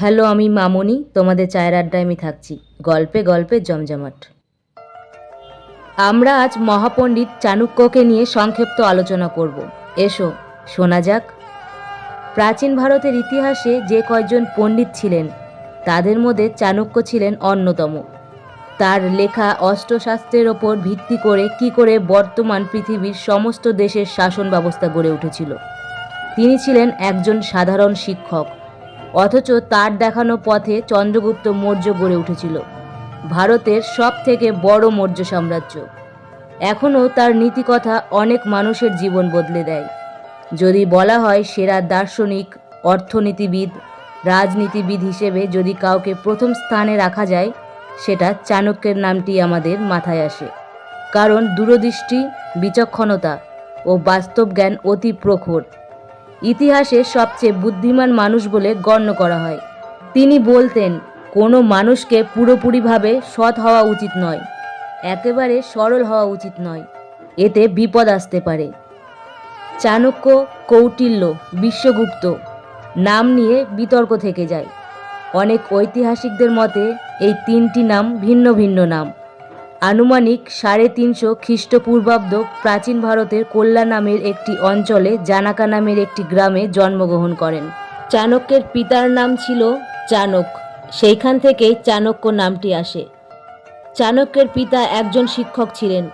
Hello, আমি মামনি, তোমাদের চায়ের আড্ডায় আমি থাকছি। গল্পে গল্পে জমজমাট। আমরা আজ মহাপণ্ডিত চাণক্যকে নিয়ে সংক্ষিপ্ত আলোচনা করব। এসো, শোনা যাক। প্রাচীন ভারতের ইতিহাসে যে কয়েকজন পণ্ডিত ছিলেন, তাদের মধ্যে চাণক্য ছিলেন অন্যতম। তার লেখা অস্ত্রশাস্ত্রের ওপর ভিত্তি করে কি করে বর্তমান পৃথিবীর সমস্ত দেশের শাসন ব্যবস্থা গড়ে উঠেছিল। তিনি ছিলেন একজন সাধারণ শিক্ষক। অথচ তার দেখানো পথে চন্দ্রগুপ্ত মৌর্য গড়ে উঠেছিল, ভারতের সব থেকে বড় মৌর্য সাম্রাজ্য। এখনও তার নীতিকথা অনেক মানুষের জীবন বদলে দেয়। যদি বলা হয় সেরা দার্শনিক, অর্থনীতিবিদ, রাজনীতিবিদ হিসেবে যদি কাউকে প্রথম স্থানে রাখা যায়, সেটা চাণক্যের নামটি আমাদের মাথায় আসে। কারণ দূরদৃষ্টি, বিচক্ষণতা ও বাস্তব জ্ঞান অতি প্রখর। ইতিহাসে সবচেয়ে বুদ্ধিমান মানুষ বলে গণ্য করা হয়। তিনি বলতেন, কোনো মানুষকে পুরোপুরিভাবে সৎ হওয়া উচিত নয়, একেবারে সরল হওয়া উচিত নয়। এতে বিপদ আসতে পারে। চাণক্য কৌটিল্য বিশ্বগুপ্ত নাম নিয়ে বিতর্ক থেকে যায়। অনেক ঐতিহাসিকদের মতে এই তিনটি নাম ভিন্ন ভিন্ন নাম। আনুমানিক সাড়ে তিনশো খ্রিস্টপূর্বাব্দ প্রাচীন ভারতের কল্যাণ নামের একটি অঞ্চলে জানাকা নামের একটি গ্রামে জন্মগ্রহণ করেন। চাণক্যের পিতার নাম ছিল চাণক সেইখান থেকেই চাণক্য নামটি আসে। চাণক্যের পিতা একজন শিক্ষক ছিলেন।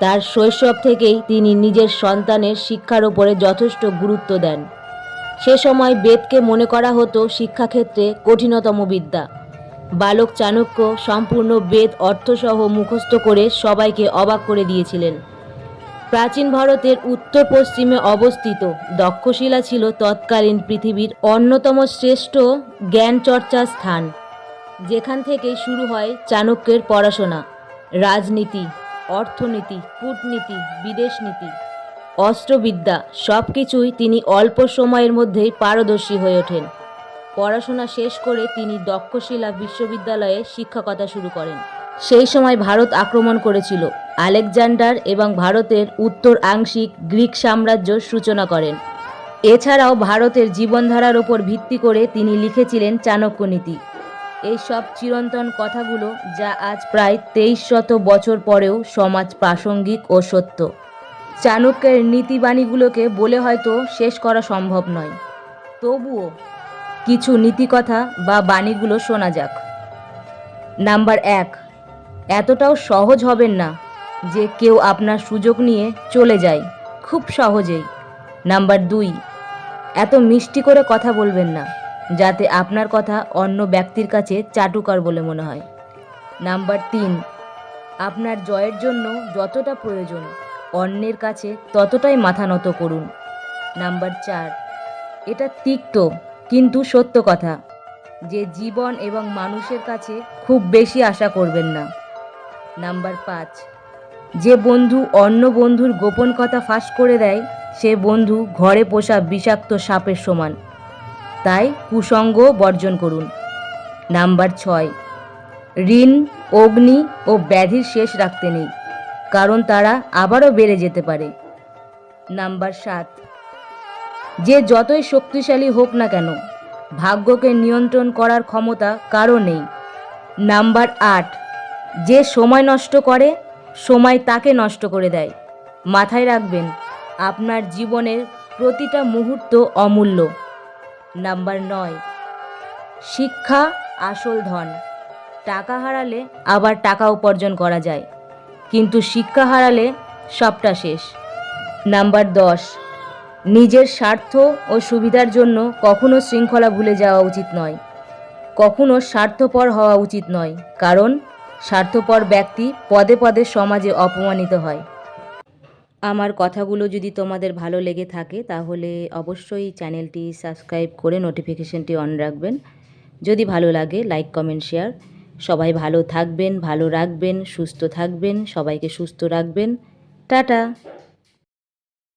তার শৈশব থেকেই তিনি নিজের সন্তানের শিক্ষার উপরে যথেষ্ট গুরুত্ব দেন। সে সময় বেদকে মনে করা হতো শিক্ষাক্ষেত্রে কঠিনতম বিদ্যা। বালক চাণক্য সম্পূর্ণ বেদ, অর্থসহ মুখস্থ করে সবাইকে অবাক করে দিয়েছিলেন। প্রাচীন ভারতের উত্তর পশ্চিমে অবস্থিত দক্ষশিলা ছিল তৎকালীন পৃথিবীর অন্যতম শ্রেষ্ঠ জ্ঞান চর্চার স্থান, যেখান থেকে শুরু হয় চাণক্যের পড়াশোনা। রাজনীতি, অর্থনীতি, কূটনীতি বিদেশ নীতি অস্ত্রবিদ্যা সব কিছুই তিনি অল্প সময়ের মধ্যেই পারদর্শী হয়ে ওঠেন। পড়াশোনা শেষ করে তিনি দক্ষশিলা বিশ্ববিদ্যালয়ে শিক্ষকতা শুরু করেন। সেই সময় ভারত আক্রমণ করেছিল। আলেকজান্ডার এবং ভারতের উত্তর আংশিক গ্রিক সাম্রাজ্য সূচনা করেন। এছাড়াও ভারতের জীবনধারার ওপর ভিত্তি করে তিনি লিখেছিলেন চাণক্য নীতি। এই সব চিরন্তন কথাগুলো যা আজ প্রায় তেইশ শত বছর পরেও সমাজ প্রাসঙ্গিক ও সত্য। চাণক্যের নীতিবাণীগুলোকে বলে হয়তো শেষ করা সম্ভব নয়। তবুও কিছু নীতিকথা বা বাণীগুলো শোনা যাক। নাম্বার এক, এতটাও সহজ হবেন না যে কেউ আপনার সুযোগ নিয়ে চলে যায়, খুব সহজেই। নাম্বার দুই, এত মিষ্টি করে কথা বলবেন না, যাতে আপনার কথা অন্য ব্যক্তির কাছে চাটুকার বলে মনে হয়। নাম্বার তিন, আপনার জয়ের জন্য যতটা প্রয়োজন, অন্যের কাছে ততটাই মাথা নত করুন। নাম্বার চার, এটা তিক্ত কিন্তু সত্য কথা, যে জীবন এবং মানুষের কাছে খুব বেশি আশা করবেন না। নাম্বার পাঁচ, যে বন্ধু অন্য বন্ধুর গোপন কথা ফাঁস করে দেয়, সে বন্ধু ঘরে পোষা বিষাক্ত সাপের সমান। তাই কুসঙ্গ বর্জন করুন। নাম্বার ছয়, ঋণ, অগ্নি ও ব্যাধির শেষ রাখতে নেই, কারণ তারা আবারও বেড়ে যেতে পারে। নাম্বার সাত যে যতই শক্তিশালী হোক না কেন, ভাগ্যকে নিয়ন্ত্রণ করার ক্ষমতা কারও নেই। নাম্বার আট, যে সময় নষ্ট করে, সময় তাকে নষ্ট করে দেয়। মাথায় রাখবেন, আপনার জীবনের প্রতিটা মুহূর্ত অমূল্য। নাম্বার নয়, শিক্ষা আসল ধন। টাকা হারালে আবার টাকা উপার্জন করা যায়, কিন্তু শিক্ষা হারালে সবটা শেষ। নাম্বার দশ নিজের স্বার্থ ও সুবিধার জন্য কখনো শৃঙ্খলা ভুলে যাওয়া উচিত নয়। কখনো স্বার্থপর হওয়া উচিত নয়, কারণ স্বার্থপর ব্যক্তি পদে পদে সমাজে অপমানিত হয়। আমার কথাগুলো যদি তোমাদের ভালো লেগে থাকে, তাহলে অবশ্যই চ্যানেলটি সাবস্ক্রাইব করে নোটিফিকেশনটি অন রাখবেন। যদি ভালো লাগে, লাইক, কমেন্ট, শেয়ার। সবাই ভালো থাকবেন, ভালো রাখবেন, সুস্থ থাকবেন, সবাইকে সুস্থ রাখবেন। টাটা!